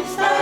It's time.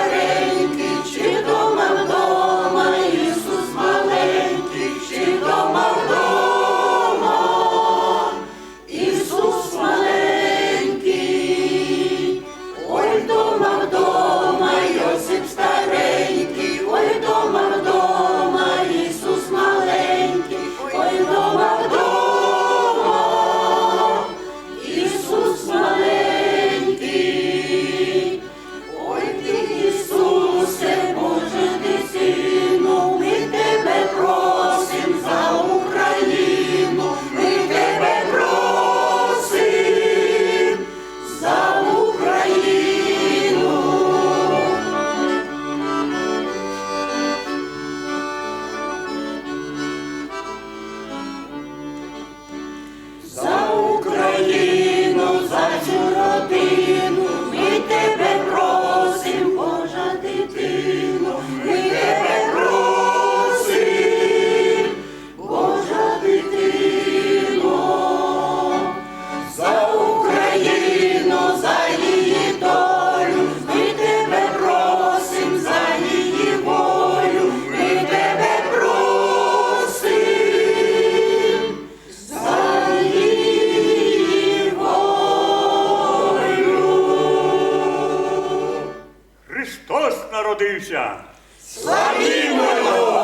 Народився. Славімо!